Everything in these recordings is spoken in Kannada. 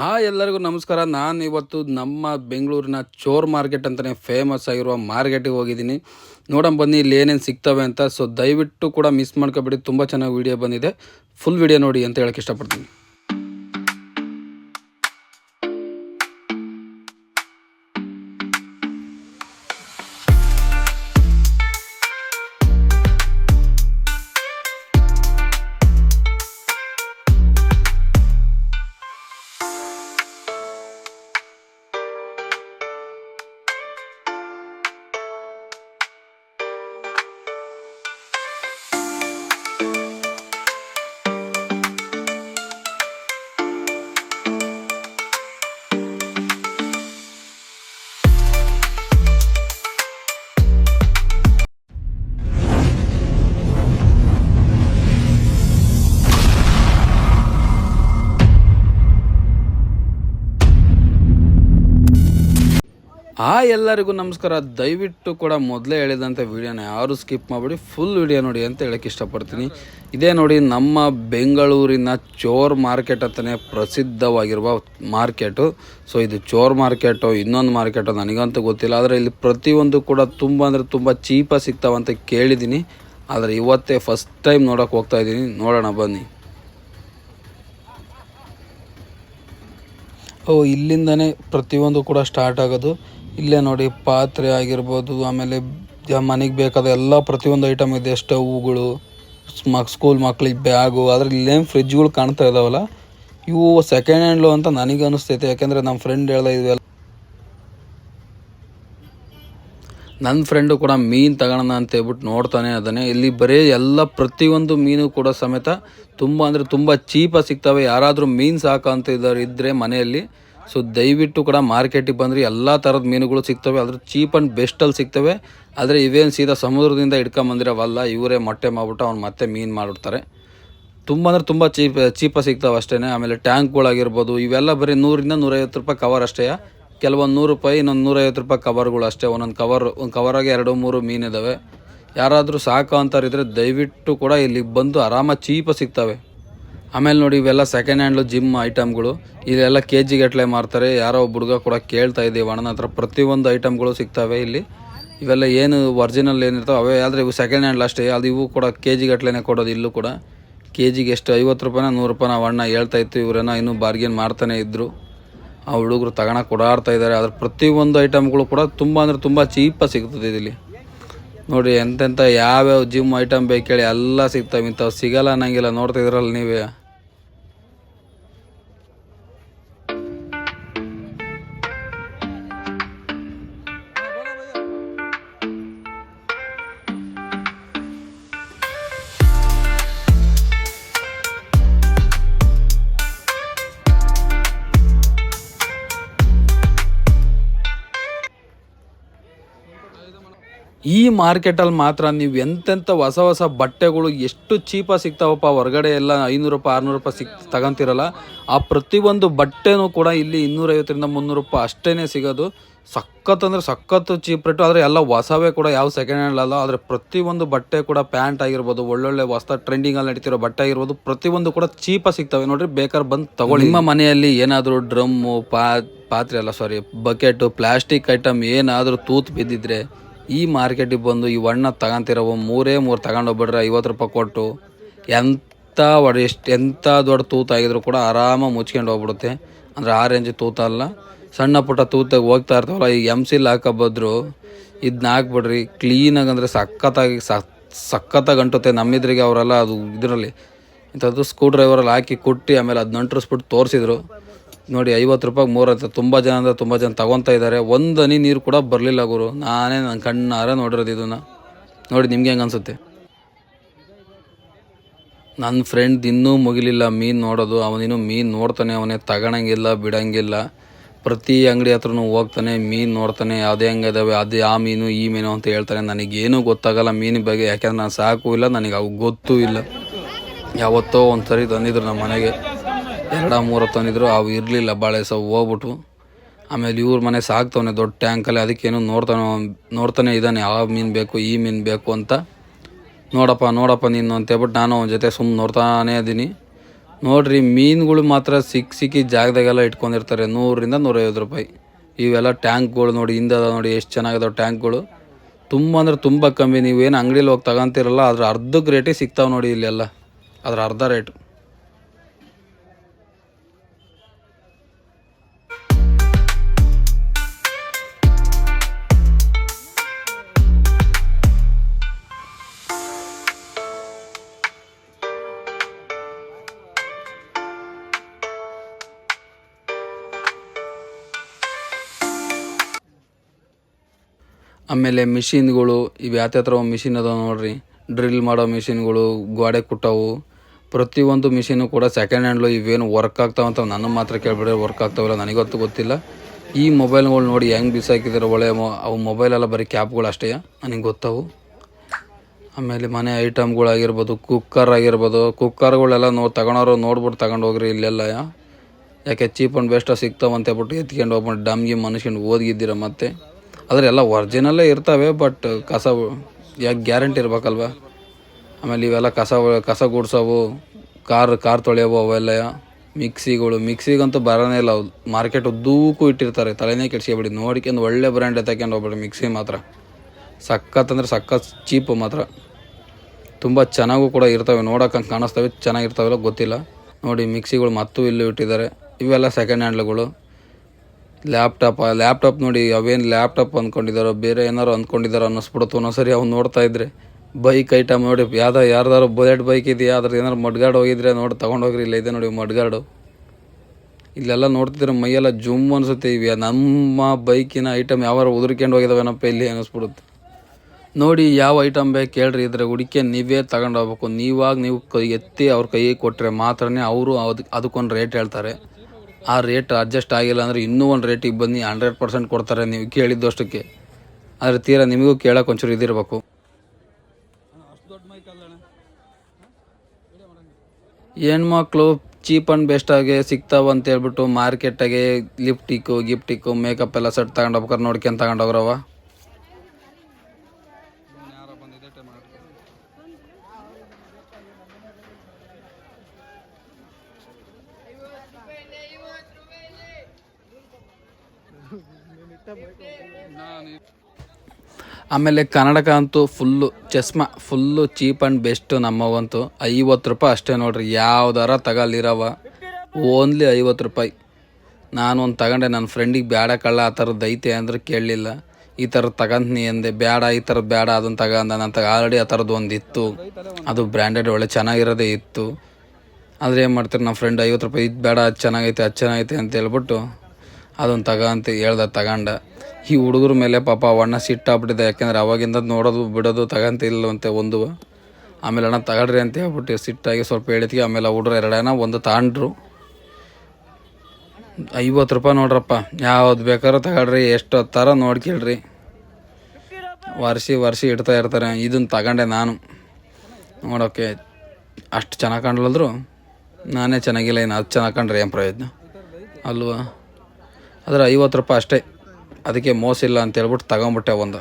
ಹಾ, ಎಲ್ಲರಿಗೂ ನಮಸ್ಕಾರ. ನಾನು ಇವತ್ತು ನಮ್ಮ ಬೆಂಗಳೂರಿನ ಚೋರ್ ಮಾರ್ಕೆಟ್ ಅಂತಲೇ ಫೇಮಸ್ ಆಗಿರುವ ಮಾರ್ಕೆಟಿಗೆ ಹೋಗಿದ್ದೀನಿ. ನೋಡೋಣ ಬನ್ನಿ, ಇಲ್ಲಿ ಏನೇನು ಸಿಗ್ತವೆ ಅಂತ. ಸೊ ದಯವಿಟ್ಟು ಕೂಡ ಮಿಸ್ ಮಾಡ್ಕೊಬೇಡಿ. ತುಂಬ ಚೆನ್ನಾಗಿ ವಿಡಿಯೋ ಬಂದಿದೆ. ಫುಲ್ ವಿಡಿಯೋ ನೋಡಿ ಅಂತ ಹೇಳಕ್ಕೆ ಇಷ್ಟಪಡ್ತೀನಿ. ಆ ಎಲ್ಲರಿಗೂ ನಮಸ್ಕಾರ. ದಯವಿಟ್ಟು ಕೂಡ ಮೊದಲೇ ಹೇಳಿದಂಥ ವಿಡಿಯೋನ ಯಾರು ಸ್ಕಿಪ್ ಮಾಡಿಬಿಡಿ. ಫುಲ್ ವಿಡಿಯೋ ನೋಡಿ ಅಂತ ಹೇಳಕ್ಕೆ ಇಷ್ಟಪಡ್ತೀನಿ. ಇದೇ ನೋಡಿ ನಮ್ಮ ಬೆಂಗಳೂರಿನ ಚೋರ್ ಮಾರ್ಕೆಟ್ ಅಂತಲೇ ಪ್ರಸಿದ್ಧವಾಗಿರುವ ಮಾರ್ಕೆಟು. ಸೊ, ಇದು ಚೋರ್ ಮಾರ್ಕೆಟು, ಇನ್ನೊಂದು ಮಾರ್ಕೆಟು ನನಗಂತೂ ಗೊತ್ತಿಲ್ಲ. ಆದರೆ ಇಲ್ಲಿ ಪ್ರತಿಯೊಂದು ಕೂಡ ತುಂಬ ಅಂದರೆ ತುಂಬ ಚೀಪಾಗಿ ಸಿಗ್ತಾವಂತ ಕೇಳಿದ್ದೀನಿ ಆದರೆ ಇವತ್ತೇ ಫಸ್ಟ್ ಟೈಮ್ ನೋಡೋಕೆ ಹೋಗ್ತಾ ಇದ್ದೀನಿ ನೋಡೋಣ, ಬನ್ನಿ. ಓ, ಇಲ್ಲಿಂದನೇ ಪ್ರತಿಯೊಂದು ಕೂಡ ಸ್ಟಾರ್ಟ್ ಆಗೋದು. ಇಲ್ಲೇ ನೋಡಿ, ಪಾತ್ರೆ ಆಗಿರ್ಬೋದು, ಆಮೇಲೆ ಮನೆಗೆ ಬೇಕಾದ ಎಲ್ಲ ಪ್ರತಿಯೊಂದು ಐಟಮ್ ಇದೆ. ಸ್ಟವ್ಗಳು ಸ್ಕೂಲ್ ಮಕ್ಳಿಗೆ ಬ್ಯಾಗು, ಅದ್ರಲ್ಲಿ ಇಲ್ಲೇನು ಫ್ರಿಜ್ಗಳು ಕಾಣ್ತಾ ಇದಾವಲ್ಲ? ಇವು ಸೆಕೆಂಡ್ ಹ್ಯಾಂಡ್ಲು ಅಂತ ನನಗೆ ಅನಿಸ್ತೈತೆ. ಯಾಕೆಂದರೆ ನಮ್ಮ ಫ್ರೆಂಡ್ ಹೇಳ್ದ ಇವೆಲ್ಲ ನನ್ನ ಫ್ರೆಂಡು ಕೂಡ ಮೀನು ತಗೋಣ ಅಂತ ಹೇಳ್ಬಿಟ್ಟು ನೋಡ್ತಾನೆ ಅದನ್ನೇ. ಇಲ್ಲಿ ಬರೀ ಎಲ್ಲ ಪ್ರತಿಯೊಂದು ಮೀನು ಕೂಡ ಸಮೇತ ತುಂಬ ಅಂದರೆ ತುಂಬ ಚೀಪಾಗಿ ಸಿಗ್ತವೆ. ಯಾರಾದರೂ ಮೀನು ಸಾಕು ಅಂತ ಇದ್ದಾರೆ ಇದ್ದರೆ ಮನೆಯಲ್ಲಿ ಸೊ ದಯವಿಟ್ಟು ಕೂಡ ಮಾರ್ಕೆಟಿಗೆ ಬಂದರೆ ಎಲ್ಲ ಥರದ ಮೀನುಗಳು ಸಿಗ್ತವೆ. ಅದ್ರ ಚೀಪ್ ಆ್ಯಂಡ್ ಬೆಸ್ಟಲ್ಲಿ ಸಿಗ್ತವೆ. ಆದರೆ ಇವೇನು ಸೀದಾ ಸಮುದ್ರದಿಂದ ಹಿಡ್ಕೊಂಬಂದಿರೋವಲ್ಲ, ಇವರೇ ಮೊಟ್ಟೆ ಮಾಡ್ಬಿಟ್ಟು ಅವ್ನು ಮತ್ತೆ ಮೀನು ಮಾಡಿಬಿಡ್ತಾರೆ. ತುಂಬ ಅಂದರೆ ತುಂಬ ಚೀಪ್ ಚೀಪಾಗಿ ಸಿಗ್ತಾವೆ ಅಷ್ಟೇ ಆಮೇಲೆ ಟ್ಯಾಂಕ್ಗಳಾಗಿರ್ಬೋದು, ಇವೆಲ್ಲ ಬರೀ ನೂರಿಂದ ನೂರೈವತ್ತು ರೂಪಾಯಿ ಕವರ್ ಅಷ್ಟೇ. ಕೆಲವೊಂದು ನೂರು ರೂಪಾಯಿ, ಇನ್ನೊಂದು ನೂರೈವತ್ತು ರೂಪಾಯಿ ಕವರ್ಗಳು ಅಷ್ಟೇ. ಒಂದೊಂದು ಕವರ್ ಒಂದು ಕವರಾಗೆ ಎರಡು, ಮೂರು ಮೀನಿದ್ದಾವೆ ಯಾರಾದರೂ ಸಾಕು ಅಂತಾರಿದ್ರೆ ದಯವಿಟ್ಟು ಕೂಡ ಇಲ್ಲಿಗೆ ಬಂದು ಆರಾಮಾಗಿ ಚೀಪಾಗಿ ಸಿಗ್ತವೆ. ಆಮೇಲೆ ನೋಡಿ ಇವೆಲ್ಲ ಸೆಕೆಂಡ್ ಹ್ಯಾಂಡ್ಲು ಜಿಮ್ ಐಟಮ್ಗಳು ಇಲ್ಲೆಲ್ಲ ಕೆ ಜಿ ಗಟ್ಟಲೆ ಮಾರ್ತಾರೆ. ಯಾರೋ ಒಬ್ಬ ಹುಡುಗ ಕೂಡ ಕೇಳ್ತಾ ಇದ್ದೀವಿ ಅಣ್ಣನ ಹತ್ರ ಪ್ರತಿಯೊಂದು ಐಟಮ್ಗಳು ಸಿಗ್ತವೆ ಇಲ್ಲಿ. ಇವೆಲ್ಲ ಏನು ಒರಿಜಿನಲ್ ಏನಿರ್ತಾವೆ ಅವೇ. ಆದರೆ ಇವು ಸೆಕೆಂಡ್ ಹ್ಯಾಂಡ್ಲ್ ಅಷ್ಟೇ. ಅದು ಇವು ಕೂಡ ಕೆ ಜಿ ಕೊಡೋದು ಇಲ್ಲೂ ಕೂಡ. ಕೆ ಜಿಗೆ ಎಷ್ಟು ಐವತ್ತು ರೂಪಾಯಿನ ನೂರು ರೂಪಾಯಿ ನಾವು ಅಣ್ಣ ಹೇಳ್ತಾ ಇತ್ತು. ಇವರೇನೋ ಇನ್ನೂ ಬಾರ್ಗೇನ್ ಮಾಡ್ತಾನೆ ಇದ್ದರು ಆ ಹುಡುಗರು ತಗೋಣ ಓಡಾಡ್ತಾ ಇದ್ದಾರೆ. ಅದ್ರ ಪ್ರತಿಯೊಂದು ಐಟಮ್ಗಳು ಕೂಡ ತುಂಬ ಅಂದರೆ ತುಂಬ ಚೀಪಾಗಿ ಸಿಗ್ತದೆ ಇಲ್ಲಿ ನೋಡಿ ಎಂತೆಂಥ ಯಾವ್ಯಾವ ಜಿಮ್ ಐಟಮ್ ಬೇಕು ಹೇಳಿ ಎಲ್ಲ ಸಿಗ್ತವೆ. ಇಂಥವು ಸಿಗಲ್ಲ ಅನ್ನಂಗಿಲ್ಲ. ನೋಡ್ತಾ ಇದ್ರಲ್ಲ ನೀವೇ. ಈ ಮಾರ್ಕೆಟಲ್ಲಿ ಮಾತ್ರ ನೀವು ಎಂತೆಂಥ ಹೊಸ ಹೊಸ ಬಟ್ಟೆಗಳು ಎಷ್ಟು ಚೀಪಾಗಿ ಸಿಗ್ತಾವಪ್ಪ, ಹೊರಗಡೆ ಎಲ್ಲ ಐನೂರು ರೂಪಾಯಿ ಆರುನೂರು ರೂಪಾಯಿ ಸಿಕ್ ತಗೊಂತಿರಲ್ಲ, ಆ ಪ್ರತಿಯೊಂದು ಬಟ್ಟೆನೂ ಕೂಡ ಇಲ್ಲಿ ಇನ್ನೂರೈವತ್ತರಿಂದ ಮುನ್ನೂರು ರೂಪಾಯಿ ಅಷ್ಟೇ ಸಿಗೋದು. ಸಖತ್ ಅಂದರೆ ಸಖತ್ತು ಚೀಪ್ ರೇಟು, ಆದರೆ ಎಲ್ಲ ಹೊಸವೇ ಕೂಡ ಯಾವ ಸೆಕೆಂಡ್ ಹ್ಯಾಂಡ್ ಅಲ್ಲ ಆದರೆ ಪ್ರತಿಯೊಂದು ಬಟ್ಟೆ ಕೂಡ ಪ್ಯಾಂಟ್ ಆಗಿರ್ಬೋದು, ಒಳ್ಳೊಳ್ಳೆ ಹೊಸ ಟ್ರೆಂಡಿಂಗಲ್ಲಿ ನಡೀತಿರೋ ಬಟ್ಟೆ ಆಗಿರ್ಬೋದು, ಪ್ರತಿಯೊಂದು ಕೂಡ ಚೀಪಾಗಿ ಸಿಗ್ತವೆ. ನೋಡಿರಿ ಬೇಕಾದ್ರೆ ಬಂದು ತಗೊಳ್ಳಿ. ನಿಮ್ಮ ಮನೆಯಲ್ಲಿ ಏನಾದರೂ ಡ್ರಮ್ಮು, ಪಾ, ಪಾತ್ರೆ ಅಲ್ಲ ಸಾರಿ ಬಕೆಟು ಪ್ಲಾಸ್ಟಿಕ್ ಐಟಮ್ ಏನಾದರೂ ತೂತು ಬಿದ್ದಿದ್ರೆ ಈ ಮಾರ್ಕೆಟಿಗೆ ಬಂದು ಈ ಹಣ್ಣ ತಗೊಂತಿರೋ ಮೂರೇ ಮೂರು ತಗೊಂಡೋಗ್ಬಿಟ್ರೆ ಐವತ್ತು ರೂಪಾಯಿ ಕೊಟ್ಟು ಎಂಥ ಒಡ ಎಷ್ಟು ಎಂಥ ದೊಡ್ಡ ತೂತಾಗಿದ್ರು ಕೂಡ ಆರಾಮಾಗಿ ಮುಚ್ಕೊಂಡು ಹೋಗ್ಬಿಡುತ್ತೆ. ಅಂದರೆ ರೇಂಜ್ ತೂತ ಅಲ್ಲ. ಸಣ್ಣ ಪುಟ್ಟ ತೂತಾಗಿ ಹೋಗ್ತಾ ಇರ್ತಾವಲ್ಲ, ಈ ಎಂ ಸಿಲ್ ಹಾಕಬದ್ರು ಇದನ್ನ ಹಾಕ್ಬಿಡ್ರಿ. ಕ್ಲೀನಾಗಿ ಅಂದರೆ ಸಖತ್ತಾಗಿ ಸಖತ್ತಾಗಿ ಅಂಟುತ್ತೆ ನಮ್ಮಿದ್ರಿಗೆ ಅವರೆಲ್ಲ ಅದು ಇದರಲ್ಲಿ. ಇಂಥದ್ದು ಸ್ಕ್ರೂ ಡ್ರೈವರಲ್ಲಿ ಹಾಕಿ ಕುಟ್ಟಿ ಆಮೇಲೆ ಅದನ್ನ ನಂಟ್ರಿಸ್ಬಿಟ್ಟು ತೋರಿಸಿದ್ರು. ನೋಡಿ, ಐವತ್ತು ರೂಪಾಯಿಗೆ ಮೂರು ಅಂತ ತುಂಬ ಜನ ಅಂದರೆ ತುಂಬ ಜನ ತಗೊತಾ ಇದ್ದಾರೆ ಒಂದು ಹನಿ ನೀರು ಕೂಡ ಬರಲಿಲ್ಲ ಗುರು. ನಾನೇ ನನ್ನ ಕಣ್ಣಾರ ನೋಡಿರೋದು ಇದನ್ನು. ನೋಡಿ, ನಿಮ್ಗೆ ಹೆಂಗೆ ಅನಿಸುತ್ತೆ? ನನ್ನ ಫ್ರೆಂಡ್ ಇನ್ನೂ ಮುಗಿಲಿಲ್ಲ ಮೀನು ನೋಡೋದು. ಅವನಿನ್ನು ಮೀನು ನೋಡ್ತಾನೆ, ಅವನೇ ತಗೊಳಂಗಿಲ್ಲ ಬಿಡೋಂಗಿಲ್ಲ. ಪ್ರತಿ ಅಂಗಡಿ ಹತ್ರನೂ ಹೋಗ್ತಾನೆ, ಮೀನು ನೋಡ್ತಾನೆ, ಅದೇ ಹಂಗೆ ಇದಾವೆ, ಅದೇ ಆ ಮೀನು, ಈ ಮೀನು ಅಂತ ಹೇಳ್ತಾನೆ. ನನಗೇನೂ ಗೊತ್ತಾಗಲ್ಲ ಮೀನಿನ ಬಗ್ಗೆ, ಯಾಕೆಂದ್ರೆ ನಾನು ಸಾಕು ಇಲ್ಲ, ನನಗೆ ಅವು ಗೊತ್ತೂ ಇಲ್ಲ. ಯಾವತ್ತೋ ಒಂದು ಸರಿ ತಂದಿದ್ರು ನಮ್ಮ ಮನೆಗೆ. ಎರಡ ಮೂರು ತಂದಿದ್ರು ಅವು ಇರಲಿಲ್ಲ ಬಾಳೆ ಸಹ ಹೋಗ್ಬಿಟ್ಟು ಆಮೇಲೆ ಇವ್ರ ಮನೆ ಸಾಕ್ತವನೆ ದೊಡ್ಡ ಟ್ಯಾಂಕಲ್ಲಿ ಅದಕ್ಕೇನು ನೋಡ್ತಾನೆ ನೋಡ್ತಾನೆ ಇದ್ದಾನೆ ಆ ಮೀನು ಬೇಕು, ಈ ಮೀನು ಬೇಕು ಅಂತ. ನೋಡಪ್ಪ ನೋಡಪ್ಪ ನೀನು ಅಂತ ಹೇಳ್ಬಿಟ್ಟು ನಾನು ಅವನ ಜೊತೆ ಸುಮ್ಮನೆ ನೋಡ್ತಾನೇ ಇದ್ದೀನಿ. ನೋಡ್ರಿ, ಮೀನುಗಳು ಮಾತ್ರ ಸಿಕ್ಕಿ ಸಿಕ್ಕಿ ಜಾಗದಾಗೆಲ್ಲ ಇಟ್ಕೊಂಡಿರ್ತಾರೆ ನೂರರಿಂದ ನೂರೈವತ್ತು ರೂಪಾಯಿ. ಇವೆಲ್ಲ ಟ್ಯಾಂಕ್ಗಳು ನೋಡಿ ಹಿಂದೆ ನೋಡಿ ಎಷ್ಟು ಚೆನ್ನಾಗಿದಾವೆ ಟ್ಯಾಂಕ್ಗಳು ತುಂಬ ಅಂದ್ರೆ ತುಂಬ ಕಮ್ಮಿ, ನೀವೇನು ಅಂಗಡಿಲಿ ಹೋಗಿ ತಗೊಂತಿರಲ್ಲ, ಅದ್ರ ಅರ್ಧಕ್ಕೆ ರೇಟಿಗೆ ಸಿಗ್ತಾವೆ ನೋಡಿ ಇಲ್ಲೆಲ್ಲ. ಅದ್ರ ಅರ್ಧ ರೇಟು ಆಮೇಲೆ ಮಿಷಿನ್ಗಳು, ಇವು ಯಾವ ಥರ ಮಿಷಿನ್ ಅದಾವೆ ನೋಡ್ರಿ. ಡ್ರಿಲ್ ಮಾಡೋ ಮಿಷಿನ್ಗಳು ಗೋಡೆ ಕುಟ್ಟವು. ಪ್ರತಿಯೊಂದು ಮಿಷಿನು ಕೂಡ ಸೆಕೆಂಡ್ ಹ್ಯಾಂಡ್ಲು ಇವೇನು ವರ್ಕ್ ಆಗ್ತಾವಂತ ನನ್ನ ಮಾತ್ರ ಕೇಳ್ಬಿಟ್ರೆ ವರ್ಕ್ ಆಗ್ತಾವಿಲ್ಲ, ನನಗಂತೂ ಗೊತ್ತಿಲ್ಲ. ಈ ಮೊಬೈಲ್ಗಳು ನೋಡಿ ಹೆಂಗೆ ಬಿಸಾಕಿದ್ರೆ ಒಳ್ಳೆ ಮೊ, ಅವು ಮೊಬೈಲೆಲ್ಲ ಬರೀ ಕ್ಯಾಪ್ಗಳು ಅಷ್ಟೇ, ನನಗೆ ಗೊತ್ತವು. ಆಮೇಲೆ ಮನೆ ಐಟಮ್ಗಳಾಗಿರ್ಬೋದು ಕುಕ್ಕರ್ ಆಗಿರ್ಬೋದು ಕುಕ್ಕರ್ಗಳೆಲ್ಲ ನೋ ತಗೊಳೋರು ನೋಡ್ಬಿಟ್ಟು ತಗೊಂಡು ಹೋಗ್ರಿ ಇಲ್ಲೆಲ್ಲ. ಯಾಕೆ ಚೀಪ್ ಆ್ಯಂಡ್ ಬೆಸ್ಟಾಗಿ ಸಿಗ್ತಾವಂತ ಹೇಳ್ಬಿಟ್ಟು ಎತ್ಕೊಂಡು ಹೋಗ್ಬಿಟ್ಟು ಡಮ್ಗೆ ಗಿಮ್ ಮನುಷ್ಯಂಡು ಓದ್ಗಿದ್ದೀರ ಮತ್ತೆ. ಆದರೆ ಎಲ್ಲ ಒರ್ಜಿನಲ್ಲೇ ಇರ್ತವೆ ಬಟ್ ಕಸ ಯಾಕೆ ಗ್ಯಾರಂಟಿ ಇರ್ಬೇಕಲ್ವ? ಆಮೇಲೆ ಇವೆಲ್ಲ ಕಸ ಕಸ ಗುಡ್ಸೋವು, ಕಾರ್ ಕಾರ್ ತೊಳೆಯೋವು, ಅವೆಲ್ಲ ಮಿಕ್ಸಿಗಳು, ಮಿಕ್ಸಿಗಂತೂ ಬರೋನೇ ಇಲ್ಲ. ಮಾರ್ಕೆಟ್ ಉದ್ದೂಕು ಇಟ್ಟಿರ್ತಾರೆ, ತಲೆನೇ ಕೆಡ್ಸ್ಕೊಬಿಡಿ. ನೋಡ್ಕೊಂಡು ಒಳ್ಳೆ ಬ್ರ್ಯಾಂಡ್ ತಗೊಂಡು ಹೋಗ್ಬೇಡಿ ಮಿಕ್ಸಿ ಮಾತ್ರ. ಸಖತ್ ಅಂದರೆ ಸಖತ್ ಚೀಪು ಮಾತ್ರ. ತುಂಬ ಚೆನ್ನಾಗೂ ಕೂಡ ಇರ್ತವೆ, ನೋಡೋಕೆ ಕಾಣಿಸ್ತವೆ ಚೆನ್ನಾಗಿರ್ತಾವೆಲ್ಲ ಗೊತ್ತಿಲ್ಲ. ನೋಡಿ, ಮಿಕ್ಸಿಗಳು ಮತ್ತೂ ಇಲ್ಲೂ ಇಟ್ಟಿದ್ದಾರೆ. ಇವೆಲ್ಲ ಸೆಕೆಂಡ್ ಹ್ಯಾಂಡ್ಲುಗಳು ಲ್ಯಾಪ್ಟಾಪ್ ಲ್ಯಾಪ್ಟಾಪ್ ನೋಡಿ ಅವೇನು ಲ್ಯಾಪ್ಟಾಪ್ ಅಂದ್ಕೊಂಡಿದ್ದಾರೋ ಬೇರೆ ಏನಾರು ಅಂದ್ಕೊಂಡಿದ್ದಾರೋ ಅನ್ನಿಸ್ಬಿಡುತ್ತೆ ಒಂದೊಂದ್ಸರಿ ಅವ್ನು ನೋಡ್ತಾ ಇದ್ರೆ. ಬೈಕ್ ಐಟಮ್ ನೋಡಿ, ಯಾವ್ದೋ ಯಾರ್ದಾರು ಬುಲೆಟ್ ಬೈಕ್ ಇದೆಯಾ? ಅದ್ರ ಏನಾರು ಮಡ್ಗಾಡ್ ಹೋಗಿದ್ರೆ ನೋಡಿ ತಗೊಂಡೋಗ್ರಿ ಇಲ್ಲ, ಇದೆ ನೋಡಿ ಮಡ್ಗಾಡು. ಇಲ್ಲೆಲ್ಲ ನೋಡ್ತಿದ್ರೆ ಮೈಯೆಲ್ಲ ಜುಮ್ ಅನ್ಸುತ್ತೆ ಇವೆ ನಮ್ಮ ಬೈಕಿನ ಐಟಮ್ ಯಾವಾರು ಉದುರ್ಕೊಂಡು ಹೋಗಿದಾವೇನಪ್ಪ ಇಲ್ಲಿ ಅನಿಸ್ಬಿಡುತ್ತೆ ನೋಡಿ, ಯಾವ ಐಟಮ್ ಬೇಕು ಕೇಳ್ರಿ, ಇದ್ರೆ ಹುಡುಕಿ ನೀವೇ ತಗೊಂಡು ಹೋಗ್ಬೇಕು. ನೀವಾಗ ನೀವು ಕೈ ಎತ್ತಿ ಅವ್ರ ಕೈಗೆ ಕೊಟ್ಟರೆ ಮಾತ್ರನೇ ಅವರು ಅದಕ್ಕೆ ಅದಕ್ಕೊಂದು ರೇಟ್ ಹೇಳ್ತಾರೆ. ಆ ರೇಟ್ ಅಡ್ಜಸ್ಟ್ ಆಗಿಲ್ಲ ಅಂದರೆ ಇನ್ನೂ ಒಂದು ರೇಟಿಗೆ ಬನ್ನಿ ಹಂಡ್ರೆಡ್ ಪರ್ಸೆಂಟ್ ಕೊಡ್ತಾರೆ ನೀವು ಕೇಳಿದ್ದಷ್ಟಕ್ಕೆ. ಆದರೆ ತೀರಾ ನಿಮಗೂ ಕೇಳೋಕೆ ಒಂಚೂರು ಇದಿರಬೇಕು. ಹೆಣ್ಮಕ್ಳು ಚೀಪ್ ಆ್ಯಂಡ್ ಬೆಸ್ಟಾಗೆ ಸಿಗ್ತಾವ ಅಂತ ಹೇಳ್ಬಿಟ್ಟು ಮಾರ್ಕೆಟಾಗೆ ಲಿಪ್ಟಿಕ್ಕು ಗಿಫ್ಟಿಕ್ಕು ಮೇಕಪ್ ಎಲ್ಲ ಸೆಟ್ ತಗೊಂಡು ಹೋಗ್ಬೇಕಾರೆ ನೋಡ್ಕೊಂಡು ತಗೊಂಡು ಆಮೇಲೆ ಕನ್ನಡಕ ಅಂತೂ ಫುಲ್ಲು ಚಸ್ಮಾ, ಫುಲ್ಲು ಚೀಪ್ ಆ್ಯಂಡ್ ಬೆಸ್ಟು ನಮ್ಮವಂತೂ. ಐವತ್ತು ರೂಪಾಯಿ ಅಷ್ಟೇ ನೋಡ್ರಿ, ಯಾವ್ದಾರ ತಗಲಿರವ. ಓನ್ಲಿ ಐವತ್ತು ರೂಪಾಯಿ. ನಾನು ಒಂದು ತಗೊಂಡೆ ನನ್ನ ಫ್ರೆಂಡಿಗೆ ಬೇಡ ಕಳ್ಳ, ಆ ಥರದ್ದು ಐತೆ ಅಂದ್ರೆ ಕೇಳಲಿಲ್ಲ. ಈ ಥರದ್ದು ತಗಂತೀನಿ ಅಂದೆ ಬೇಡ ಈ ಥರದ್ದು ಬೇಡ ಅದನ್ನು ತಗೊಂಡ ನನ್ನ ತಗ ಆಲ್ರೆಡಿ ಆ ಥರದ್ದು ಒಂದು ಇತ್ತು. ಅದು ಬ್ರ್ಯಾಂಡೆಡ್ ಒಳ್ಳೆ ಚೆನ್ನಾಗಿರೋದೇ ಇತ್ತು. ಆದರೆ ಏನು ಮಾಡ್ತಾರೆ ನಮ್ಮ ಫ್ರೆಂಡ್ ಐವತ್ತು ರೂಪಾಯಿ ಇದು ಬೇಡ ಅದು ಚೆನ್ನಾಗೈತೆ ಅದು ಚೆನ್ನಾಗೈತೆ ಅಂತ ಹೇಳ್ಬಿಟ್ಟು ಅದನ್ನು ತಗ ಅಂತ ಹೇಳ್ದ ತಗೊಂಡ. ಈ ಹುಡುಗರ ಮೇಲೆ ಪಾಪ ಅವಣ್ಣ ಸಿಟ್ಟಾಗ್ಬಿಟ್ಟಿದೆ. ಯಾಕೆಂದ್ರೆ ಅವಾಗಿಂದ ನೋಡೋದು, ಬಿಡೋದು ತಗಂತಿಲ್ಲವಂತೆ ಒಂದು. ಆಮೇಲೆ ಅಣ್ಣ ತಗೊಳ್ರಿ ಅಂತ ಹೇಳ್ಬಿಟ್ಟು ಸಿಟ್ಟಾಗಿ ಸ್ವಲ್ಪ ಹೇಳಿದ್ವಿ ಆಮೇಲೆ ಹುಡುಗರು ಎರಡೇನ ಒಂದು ತಗೊಂಡ್ರು ಐವತ್ತು ರೂಪಾಯಿ ನೋಡ್ರಪ್ಪ. ಯಾವ್ದು ಬೇಕಾದ್ರೂ ತಗೊಳ್ರಿ, ಎಷ್ಟು ಥರ ನೋಡ್ಕೇಳ್ರಿ ವರ್ಷಿ ವರ್ಷಿ ಇಡ್ತಾ ಇರ್ತಾರೆ. ಇದನ್ನು ತಗೊಂಡೆ ನಾನು. ನೋಡೋಕ್ಕೆ ಅಷ್ಟು ಚೆನ್ನಾಗಿ ಕಾಣಲಿದ್ರು ನಾನೇ ಚೆನ್ನಾಗಿಲ್ಲ, ಇನ್ನು ಅದು ಚೆನ್ನಾಗಿ ಕಂಡ್ರೆ ಏನು ಪ್ರಯೋಜನ? ಅಲ್ವಾ? ಆದರೆ ಐವತ್ತು ರೂಪಾಯಿ ಅಷ್ಟೇ. ಅದಕ್ಕೆ ಮೋಸ ಇಲ್ಲ ಅಂತ ಹೇಳ್ಬಿಟ್ಟು ತಗೊಂಬಿಟ್ಟೆ ಒಂದು.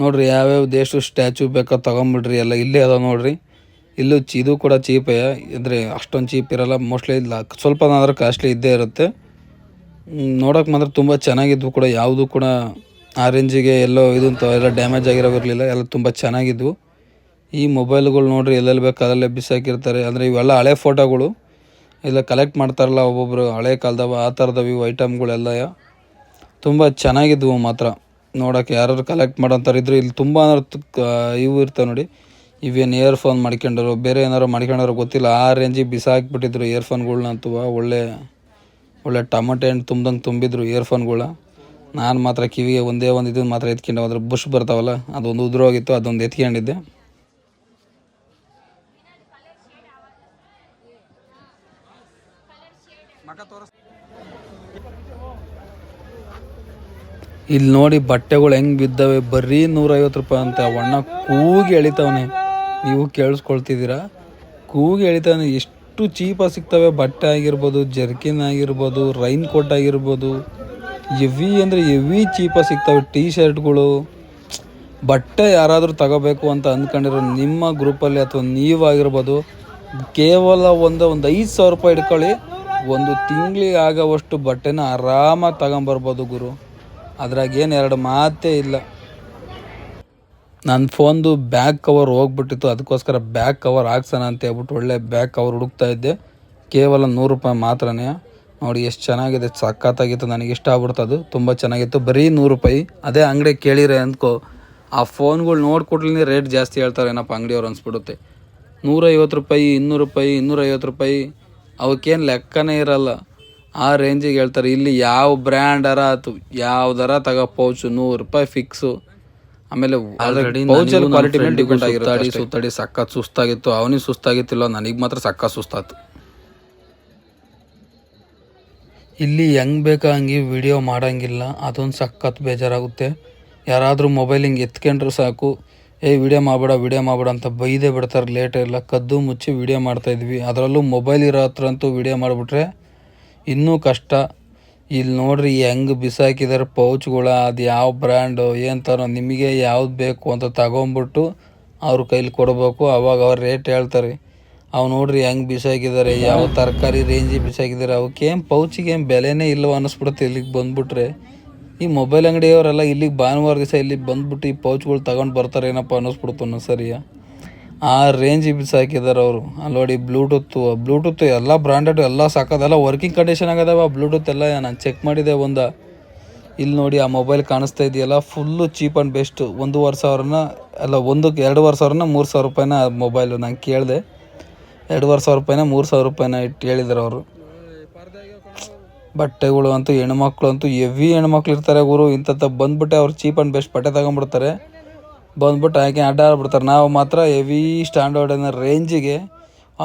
ನೋಡ್ರಿ ಯಾವ್ಯಾವ ದೇಶ ಸ್ಟ್ಯಾಚು ಬೇಕೋ ತೊಗೊಂಬಿಡ್ರಿ, ಎಲ್ಲ ಇಲ್ಲೇ ಅದಾವೆ ನೋಡ್ರಿ. ಇಲ್ಲೂ ಚಿ ಇದು ಕೂಡ ಚೀಪೇ ಅಂದರೆ ಅಷ್ಟೊಂದು ಚೀಪ್ ಇರಲ್ಲ ಮೋಸ್ಟ್ಲಿ ಇಲ್ಲ. ಅದರ ಕಾಸ್ಟ್ಲಿ ಇದ್ದೇ ಇರುತ್ತೆ. ನೋಡೋಕೆ ಮಾತ್ರ ತುಂಬ ಚೆನ್ನಾಗಿದ್ವು ಕೂಡ, ಯಾವುದು ಕೂಡ ಆರೆಂಜಿಗೆ ಎಲ್ಲೋ ಇದು ಅಂತ, ಎಲ್ಲ ಡ್ಯಾಮೇಜ್ ಆಗಿರೋ ಇರಲಿಲ್ಲ ಎಲ್ಲ ತುಂಬ ಚೆನ್ನಾಗಿದ್ವು. ಈ ಮೊಬೈಲ್ಗಳು ನೋಡ್ರಿ, ಎಲ್ಲೆಲ್ಲಿ ಬೇಕು ಅದರಲ್ಲೇ ಬಿಸಾಕಿರ್ತಾರೆ. ಅಂದರೆ ಇವೆಲ್ಲ ಹಳೆ ಫೋಟೋಗಳು ಇಲ್ಲ ಕಲೆಕ್ಟ್ ಮಾಡ್ತಾರಲ್ಲ ಒಬ್ಬೊಬ್ಬರು ಹಳೆ ಕಾಲದವ, ಆ ಥರದವು ಇವು ಐಟಮ್ಗಳೆಲ್ಲ ತುಂಬ ಚೆನ್ನಾಗಿದ್ವು ಮಾತ್ರ. ನೋಡೋಕೆ ಯಾರು ಕಲೆಕ್ಟ್ ಮಾಡೋಂಥವ್ರು ಇದ್ರೆ ಇಲ್ಲಿ ತುಂಬ ಇವು ಇರ್ತವೆ ನೋಡಿ. ಇವೇನು ಇಯರ್ಫೋನ್ ಮಾಡ್ಕೊಂಡರು, ಬೇರೆ ಏನಾರು ಮಾಡ್ಕೊಂಡಾರೋ ಗೊತ್ತಿಲ್ಲ. ಆ ರೇಂಜಿಗೆ ಬಿಸಾಕ್ಬಿಟ್ಟಿದ್ರು ಇಯರ್ಫೋನ್ಗಳ್ನಂತೂ ಒಳ್ಳೆ ಒಳ್ಳೆ ಟಮಟೆ ಹಣ್ಣು ತುಂಬ್ದಂಗೆ ತುಂಬಿದ್ರು ಇಯರ್ಫೋನ್ಗಳ ನಾನು ಮಾತ್ರ ಕಿವಿಗೆ ಒಂದೇ ಒಂದು ಇದನ್ನು ಮಾತ್ರ ಎತ್ಕೊಂಡೆ ಅದ್ರ ಬುಷ್ ಬರ್ತಾವಲ್ಲ? ಅದೊಂದು ಉದುರೋಗಿತ್ತು, ಅದೊಂದು ಎತ್ಕೊಂಡಿದ್ದೆ. ಇಲ್ಲಿ ನೋಡಿ ಬಟ್ಟೆಗಳು ಹೆಂಗ್ ಬಿದ್ದವೆ. ಬರೀ ನೂರೈವತ್ತು ರೂಪಾಯಿ ಅಂತ. ಅಣ್ಣ ಕೂಗಿ ಎಳಿತಾವನೆ. ನೀವು ಕೇಳಿಸ್ಕೊಳ್ತಿದ್ದೀರಾ? ಕೂಗಿ ಎಳಿತಾವನೆ. ಎಷ್ಟು ಚೀಪಾಗಿ ಸಿಗ್ತವೆ. ಬಟ್ಟೆ ಆಗಿರ್ಬೋದು, ಜರ್ಕಿನ್ ಆಗಿರ್ಬೋದು, ರೈನ್ ಕೋಟ್ ಆಗಿರ್ಬೋದು. ಎವಿ ಅಂದರೆ ಎವಿ ಚೀಪಾಗಿ ಸಿಗ್ತವೆ ಟೀ ಶರ್ಟ್ಗಳು ಬಟ್ಟೆ ಯಾರಾದರೂ ತಗೋಬೇಕು ಅಂತ ಅಂದ್ಕೊಂಡಿರೋ ನಿಮ್ಮ ಗ್ರೂಪಲ್ಲಿ ಅಥವಾ ನೀವಾಗಿರ್ಬೋದು, ಕೇವಲ ಒಂದು ಒಂದು ಐದು ಸಾವಿರ ರೂಪಾಯಿ ಇಟ್ಕೊಳ್ಳಿ. ಒಂದು ತಿಂಗಳಿಗೆ ಆಗೋವಷ್ಟು ಬಟ್ಟೆನ ಆರಾಮಾಗಿ ತಗೊಂಬರ್ಬೋದು ಗುರು. ಅದ್ರಾಗ ಏನು ಎರಡು ಮಾತೇ ಇಲ್ಲ. ನನ್ನ ಫೋನ್ದು ಬ್ಯಾಕ್ ಕವರ್ ಹೋಗ್ಬಿಟ್ಟಿತ್ತು, ಅದಕ್ಕೋಸ್ಕರ ಬ್ಯಾಕ್ ಕವರ್ ಹಾಕ್ಸೋಣ ಅಂತ ಹೇಳ್ಬಿಟ್ಟು ಒಳ್ಳೆ ಬ್ಯಾಕ್ ಕವರ್ ಹುಡುಕ್ತಾ ಇದ್ದೆ. ಕೇವಲ ನೂರು ರೂಪಾಯಿ ಮಾತ್ರನೇ. ನೋಡಿ ಎಷ್ಟು ಚೆನ್ನಾಗಿದೆ, ಸಖತ್ತಾಗಿತ್ತು, ನನಗೆ ಇಷ್ಟ ಆಗ್ಬಿಡ್ತು ಅದು, ತುಂಬ ಚೆನ್ನಾಗಿತ್ತು. ಬರೀ ನೂರು ರೂಪಾಯಿ. ಅದೇ ಅಂಗಡಿ ಕೇಳಿರೆ ಅಂದ್ಕೋ, ಆ ಫೋನ್ಗಳು ನೋಡ್ಕೊಟ್ಲೇ ರೇಟ್ ಜಾಸ್ತಿ ಹೇಳ್ತಾರೆ, ಏನಪ್ಪ ಅಂಗಡಿಯವ್ರು ಅನಿಸ್ಬಿಡುತ್ತೆ. ನೂರೈವತ್ತು ರೂಪಾಯಿ, ಇನ್ನೂರು ರೂಪಾಯಿ, ಇನ್ನೂರೈವತ್ತು ರೂಪಾಯಿ, ಅವಕ್ಕೇನು ಲೆಕ್ಕನೇ ಇರಲ್ಲ. ಆ ರೇಂಜಿಗೆ ಹೇಳ್ತಾರೆ ಇಲ್ಲಿ ಯಾವ ಬ್ರ್ಯಾಂಡರ ಆಯ್ತು ಯಾವ್ದಾರ ತಗೋ ಪೌಚು ನೂರು ರೂಪಾಯಿ ಫಿಕ್ಸು ಆಮೇಲೆ ಪೌಚಲ್ಲಿ ಕ್ವಾಲಿಟಿ ಮೇಲೆ ಡಿಪೆಂಡ್ ಆಗಿರುತ್ತೆ ಸುತ್ತಾಡಿ ಸಖತ್ ಸುಸ್ತಾಗಿತ್ತು ಅವನಿಗೆ ಸುಸ್ತಾಗಿತ್ತಿಲ್ಲ ನನಗೆ ಮಾತ್ರ ಸಖತ್ ಸುಸ್ತಾಯ್ತು ಇಲ್ಲಿ ಹೆಂಗ್ ಬೇಕಾ ಹಂಗೆ ವಿಡಿಯೋ ಮಾಡೋಂಗಿಲ್ಲ ಅದೊಂದು ಸಖತ್ ಬೇಜಾರಾಗುತ್ತೆ. ಯಾರಾದರೂ ಮೊಬೈಲ್ ಹಿಂಗೆ ಎತ್ಕೊಂಡ್ರು ಸಾಕು ಏ ವಿಡಿಯೋ ಮಾಡಬೇಡ ವಿಡಿಯೋ ಮಾಡಬೇಡ ಅಂತ ಬೈದೇ ಬಿಡ್ತಾರೆ ಲೇಟ್ ಇಲ್ಲ. ಕದ್ದು ಮುಚ್ಚಿ ವಿಡಿಯೋ ಮಾಡ್ತಾಯಿದ್ವಿ ಅದರಲ್ಲೂ ಮೊಬೈಲ್ ಇರೋ ಹತ್ರ ಅಂತೂ ವಿಡಿಯೋ ಮಾಡಿಬಿಟ್ರೆ ಇನ್ನೂ ಕಷ್ಟ. ಇಲ್ಲಿ ನೋಡ್ರಿ ಹೆಂಗೆ ಬಿಸಾಕಿದಾರೆ ಪೌಚ್ಗಳ, ಅದು ಯಾವ ಬ್ರ್ಯಾಂಡು, ಏನು ತರೋ, ನಿಮಗೆ ಯಾವ್ದು ಬೇಕು ಅಂತ ತಗೊಂಬಿಟ್ಟು ಅವ್ರ ಕೈಲಿ ಕೊಡಬೇಕು. ಅವಾಗ ಅವ್ರು ರೇಟ್ ಹೇಳ್ತಾರೆ. ಅವು ನೋಡ್ರಿ ಹೆಂಗೆ ಬಿಸಾಕಿದ್ದಾರೆ ಯಾವ ತರಕಾರಿ ರೇಂಜಿಗೆ ಬಿಸಾಕಿದ್ದಾರೆ ಅವಕ್ಕೇನು ಪೌಚಿಗೇನು ಬೆಲೆನೇ ಇಲ್ಲವ ಅನ್ನಿಸ್ಬಿಡುತ್ತೆ ಇಲ್ಲಿಗೆ ಬಂದ್ಬಿಟ್ರೆ. ಈ ಮೊಬೈಲ್ ಅಂಗಡಿಯವರೆಲ್ಲ ಇಲ್ಲಿಗೆ ಭಾನುವಾರ ದಿವಸ ಇಲ್ಲಿಗೆ ಬಂದ್ಬಿಟ್ಟು ಈ ಪೌಚ್ಗಳು ತಗೊಂಡು ಬರ್ತಾರೆ ಏನಪ್ಪ ಅನ್ನಿಸ್ಬಿಡ್ತು ಸರಿಯ ಆ ರೇಂಜಿಗೆ ಬಿಸಾಕಿದ್ದಾರೆ ಅವರು. ಅಲ್ಲಿ ನೋಡಿ ಬ್ಲೂಟೂತು ಬ್ಲೂಟೂತ್ ಎಲ್ಲ ಬ್ರಾಂಡೆಡ್ ಎಲ್ಲ ಸಾಕೋದೆಲ್ಲ ವರ್ಕಿಂಗ್ ಕಂಡೀಷನ್ ಆಗದವ. ಬ್ಲೂಟೂತ್ ಎಲ್ಲ ನಾನು ಚೆಕ್ ಮಾಡಿದೆ ಒಂದು. ಇಲ್ಲಿ ನೋಡಿ ಆ ಮೊಬೈಲ್ ಕಾಣಿಸ್ತಾ ಇದೆಯಲ್ಲ ಫುಲ್ಲು ಚೀಪ್ ಆ್ಯಂಡ್ ಬೆಸ್ಟ್ ಒಂದೂವರೆ ಸಾವಿರನ ಅಲ್ಲ ಒಂದಕ್ಕೆ ಎರಡೂವರೆ ಸಾವಿರನ ಮೂರು ಸಾವಿರ ರೂಪಾಯಿನ ಮೊಬೈಲು ನಾನು ಕೇಳಿದೆ. ಎರಡೂವರೆ ಸಾವಿರ ರೂಪಾಯಿನ ಮೂರು ಸಾವಿರ ರೂಪಾಯಿನ ಇಟ್ಟು ಹೇಳಿದ್ರು ಅವರು. ಬಟ್ಟೆಗಳು ಅಂತೂ ಹೆಣ್ಮಕ್ಳು ಅಂತೂ ಎವಿ ಹೆಣ್ಮಕ್ಳು ಇರ್ತಾರೆ ಗುರು. ಇಂಥದ್ದು ಬಂದುಬಿಟ್ಟೆ ಅವ್ರು ಚೀಪ್ ಆ್ಯಂಡ್ ಬೆಸ್ಟ್ ಬಟ್ಟೆ ತಗೊಂಡ್ಬಿಡ್ತಾರೆ. ಬಂದ್ಬಿಟ್ಟು ಹಾಕಿ ಅಡ್ಡ ಆಡ್ಬಿಡ್ತಾರೆ. ನಾವು ಮಾತ್ರ ಹೆವಿ ಸ್ಟ್ಯಾಂಡರ್ಡ್ ಅನ್ನೋ ರೇಂಜಿಗೆ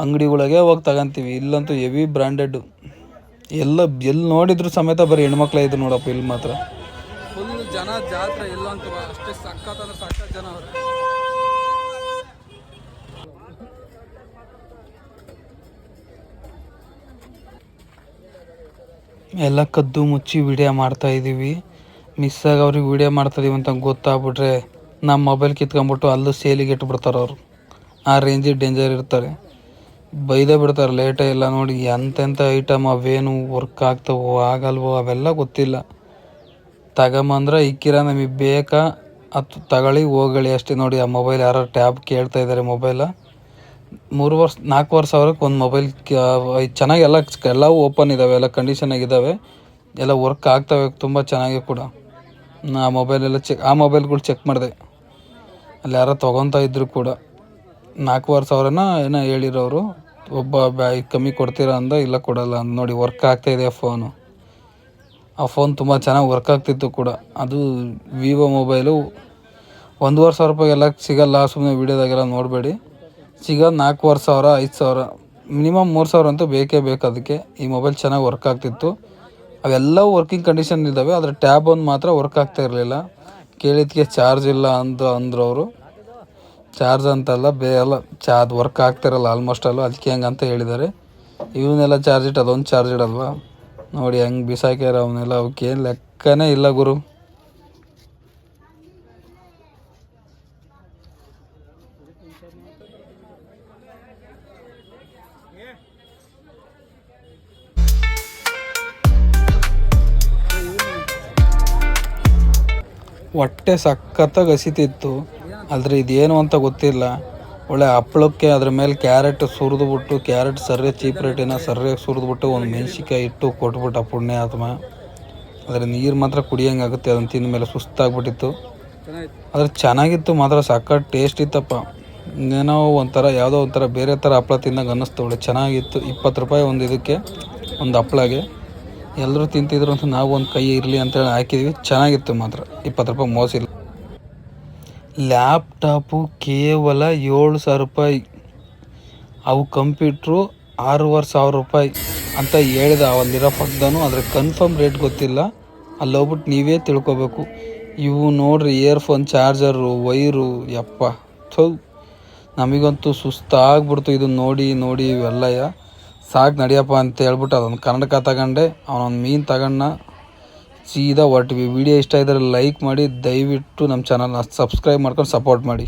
ಅಂಗಡಿಗಳಿಗೆ ಹೋಗಿ ತಗೊಂತೀವಿ. ಇಲ್ಲಂತೂ ಹೆವಿ ಬ್ರ್ಯಾಂಡೆಡ್ ಎಲ್ಲ ಎಲ್ಲಿ ನೋಡಿದ್ರು ಸಮೇತ ಬರೀ ಹೆಣ್ಮಕ್ಳೇ ಇದ್ರು ನೋಡಪ್ಪ ಇಲ್ಲಿ ಮಾತ್ರ. ಫುಲ್ ಜನ ಜಾತ್ರೆ ಇಲ್ಲ ಅಂತ ಅಷ್ಟೇ ಅಂದ್ರೆ ಜನ ಅವ್ರೆ. ಎಲ್ಲ ಕದ್ದು ಮುಚ್ಚಿ ವಿಡಿಯೋ ಮಾಡ್ತಾ ಇದ್ದೀವಿ ಮಿಸ್ ಆಗಿ ಅವ್ರಿಗೆ ವಿಡಿಯೋ ಮಾಡ್ತಾ ಇದೀವಿ ಅಂತ ಗೊತ್ತಾಗ್ಬಿಟ್ರೆ ನಮ್ಮ ಮೊಬೈಲ್ ಕಿತ್ಕೊಂಬಿಟ್ಟು ಅಲ್ಲೂ ಸೇಲಿಗೆ ಇಟ್ಬಿಡ್ತಾರೆ ಅವರು. ಆ ರೇಂಜಿಗೆ ಡೇಂಜರ್ ಇರ್ತಾರೆ. ಬೈದೇ ಬಿಡ್ತಾರೆ ಲೇಟೇ ಇಲ್ಲ ನೋಡಿ ಎಂತೆಂಥ ಐಟಮ್ ಅವೇನು ವರ್ಕ್ ಆಗ್ತವೋ ಆಗಲ್ವೋ ಅವೆಲ್ಲ ಗೊತ್ತಿಲ್ಲ. ತಗೊಂಬಂದ್ರೆ ಇಕ್ಕಿರ ನಮಗೆ ಬೇಕಾ? ಅದು ತಗೊಳ್ಳಿ ಹೋಗಳಿ ಅಷ್ಟೇ ನೋಡಿ ಆ ಮೊಬೈಲ್ ಯಾರೋ ಟ್ಯಾಬ್ ಕೇಳ್ತಾ ಇದ್ದಾರೆ ಮೊಬೈಲ ಮೂರು ವರ್ಷ ನಾಲ್ಕೂವರೆ ಸಾವಿರಕ್ಕೆ ಒಂದು ಮೊಬೈಲ್ ಚೆನ್ನಾಗಿ ಎಲ್ಲ, ಎಲ್ಲವೂ ಓಪನ್ ಇದ್ದಾವೆ ಎಲ್ಲ ಕಂಡೀಷನ್ ಆಗಿದ್ದಾವೆ ಎಲ್ಲ ವರ್ಕ್ ಆಗ್ತವೆ, ತುಂಬ ಚೆನ್ನಾಗಿ ಕೂಡ. ಆ ಮೊಬೈಲೆಲ್ಲ ಚೆಕ್ ಆ ಮೊಬೈಲ್ಗಳು ಚೆಕ್ ಮಾಡಿದೆ. ಅಲ್ಲಿ ಯಾರೋ ತೊಗೊತಾ ಇದ್ರು ಕೂಡ. ನಾಲ್ಕೂವರೆ ಸಾವಿರನ ಏನೋ ಹೇಳಿರೋರು, ಒಬ್ಬ ಬ್ಯಾ, ಕಮ್ಮಿ ಕೊಡ್ತೀರಾ ಅಂದ, ಇಲ್ಲ ಕೊಡಲ್ಲ ಅಂದ. ನೋಡಿ ವರ್ಕ್ ಆಗ್ತಾಯಿದೆ ಆ ಫೋನು ಆ ಫೋನ್ ತುಂಬ ಚೆನ್ನಾಗಿ ವರ್ಕ್ ಆಗ್ತಿತ್ತು ಕೂಡ. ಅದು ವಿವೋ ಮೊಬೈಲು ಒಂದೂವರೆ ಸಾವಿರ ರೂಪಾಯಿಗೆಲ್ಲ ಸಿಗಲ್ಲ ಸುಮ್ಮನೆ ವೀಡಿಯೋದಾಗೆಲ್ಲ ನೋಡಬೇಡಿ. ಸಿಗೋದು ನಾಲ್ಕೂವರೆ ಸಾವಿರ, ಐದು ಸಾವಿರ. ಮಿನಿಮಮ್ ಮೂರು ಸಾವಿರ ಅಂತೂ ಬೇಕೇ ಬೇಕು ಅದಕ್ಕೆ. ಈ ಮೊಬೈಲ್ ಚೆನ್ನಾಗಿ ವರ್ಕ್ ಆಗ್ತಿತ್ತು. ಅವೆಲ್ಲ ವರ್ಕಿಂಗ್ ಕಂಡೀಷನ್ ಇದ್ದಾವೆ, ಆದರೆ ಟ್ಯಾಬ್ ಒಂದು ಮಾತ್ರ ವರ್ಕ್ ಆಗ್ತಾ ಇರಲಿಲ್ಲ. ಕೇಳಿದ್ದಕ್ಕೆ ಚಾರ್ಜ್ ಇಲ್ಲ ಅಂತ ಅಂದರು ಅವರು. ಚಾರ್ಜ್ ಅಂತಲ್ಲ ಬೇ ಎಲ್ಲ ಚಾರ್ಜ್ ವರ್ಕ್ ಆಗ್ತಿರಲ್ಲ ಆಲ್ಮೋಸ್ಟ್ ಅಲ್ಲ ಅದಕ್ಕೆ ಹೆಂಗೆ ಅಂತ ಹೇಳಿದ್ದಾರೆ ಇವನ್ನೆಲ್ಲ ಚಾರ್ಜ್ ಇಟ್ಟು ಅದೊಂದು ಚಾರ್ಜ್ ಇಡಲ್ವಾ? ನೋಡಿ ಹೆಂಗೆ ಬಿಸಾಕ್ಯಾರ ಅವನ್ನೆಲ್ಲ ಅವಕ್ಕೇನು ಲೆಕ್ಕನೇ ಇಲ್ಲ ಗುರು. ಹೊಟ್ಟೆ ಸಖತ್ತಾಗಿ ಹಸಿತಿತ್ತು. ಆದರೆ ಇದೇನು ಅಂತ ಗೊತ್ತಿಲ್ಲ. ಒಳ್ಳೆ ಹಪ್ಪಳಕ್ಕೆ ಅದ್ರ ಮೇಲೆ ಕ್ಯಾರೆಟ್ ಸುರಿದ್ಬಿಟ್ಟು, ಕ್ಯಾರೆಟ್ ಸರ್ರೆ ಚೀಪ್ ರೇಟಿನ ಸರ್ರೆ ಸುರಿದ್ಬಿಟ್ಟು ಒಂದು ಮೆಣಸಿಕಾಯಿ ಇಟ್ಟು ಕೊಟ್ಬಿಟ್ಟು ಪುಣ್ಯ ಆತ್ಮ ಅದರ ನೀರು ಮಾತ್ರ ಕುಡಿಯಂಗೆ ಆಗುತ್ತೆ, ಅದನ್ನು ತಿಂದ ಮೇಲೆ ಸುಸ್ತಾಗ್ಬಿಟ್ಟಿತ್ತು. ಆದರೆ ಚೆನ್ನಾಗಿತ್ತು ಮಾತ್ರ, ಸಖತ್ ಟೇಸ್ಟ್ ಇತ್ತಪ್ಪ. ಏನೋ ಒಂಥರ, ಯಾವುದೋ ಒಂಥರ ಬೇರೆ ಥರ ಹಪ್ಪಳ ತಿಂದಂಗೆ ಅನ್ನಿಸ್ತು. ಒಳ್ಳೆ ಚೆನ್ನಾಗಿತ್ತು. ಇಪ್ಪತ್ತು ರೂಪಾಯಿ ಒಂದು ಇದಕ್ಕೆ, ಒಂದು ಹಪ್ಳಗೆ. ಎಲ್ಲರೂ ತಿಂತಿದ್ರು ಅಂತ ನಾವು ಒಂದು ಕೈ ಇರಲಿ ಅಂತೇಳಿ ಹಾಕಿದ್ವಿ. ಚೆನ್ನಾಗಿತ್ತು ಮಾತ್ರ. ಇಪ್ಪತ್ತು ರೂಪಾಯಿ ಮೋಸ ಇಲ್ಲ. ಲ್ಯಾಪ್ಟಾಪು ಕೇವಲ ಏಳು ಸಾವಿರ ರೂಪಾಯಿ. ಅವು ಕಂಪ್ಯೂಟ್ರು ಆರೂವರೆ ಸಾವಿರ ರೂಪಾಯಿ ಅಂತ ಹೇಳಿದ ಅವಲ್ಲಿರೋ ಪಕ್ಕದನು. ಅದ್ರ ಕನ್ಫರ್ಮ್ ರೇಟ್ ಗೊತ್ತಿಲ್ಲ. ಅಲ್ಲಿ ಹೋಗ್ಬಿಟ್ಟು ನೀವೇ ತಿಳ್ಕೊಬೇಕು. ಇವು ನೋಡ್ರಿ ಇಯರ್ಫೋನ್ ಚಾರ್ಜರು ವೈರು ಯಪ್ಪ. ಥೌ. ನಮಗಂತೂ ಸುಸ್ತಾಗ್ಬಿಡ್ತು. ಇದನ್ನು ನೋಡಿ ನೋಡಿ ಇವೆಲ್ಲ ಸಾಕು ನಡಿಯಪ್ಪ ಅಂತ ಹೇಳ್ಬಿಟ್ಟು ಅದೊಂದು ಕನ್ನಡಕ ತಗೊಂಡೆ. ಅವನೊಂದು ಮೀನು ತಗೊಂಡ ಸೀದಾ ಹೊರಟ್ವಿ. ವಿಡಿಯೋ ಇಷ್ಟ ಇದ್ದರೆ ಲೈಕ್ ಮಾಡಿ, ದಯವಿಟ್ಟು ನಮ್ಮ ಚಾನಲ್ನ ಸಬ್ಸ್ಕ್ರೈಬ್ ಮಾಡ್ಕೊಂಡು ಸಪೋರ್ಟ್ ಮಾಡಿ.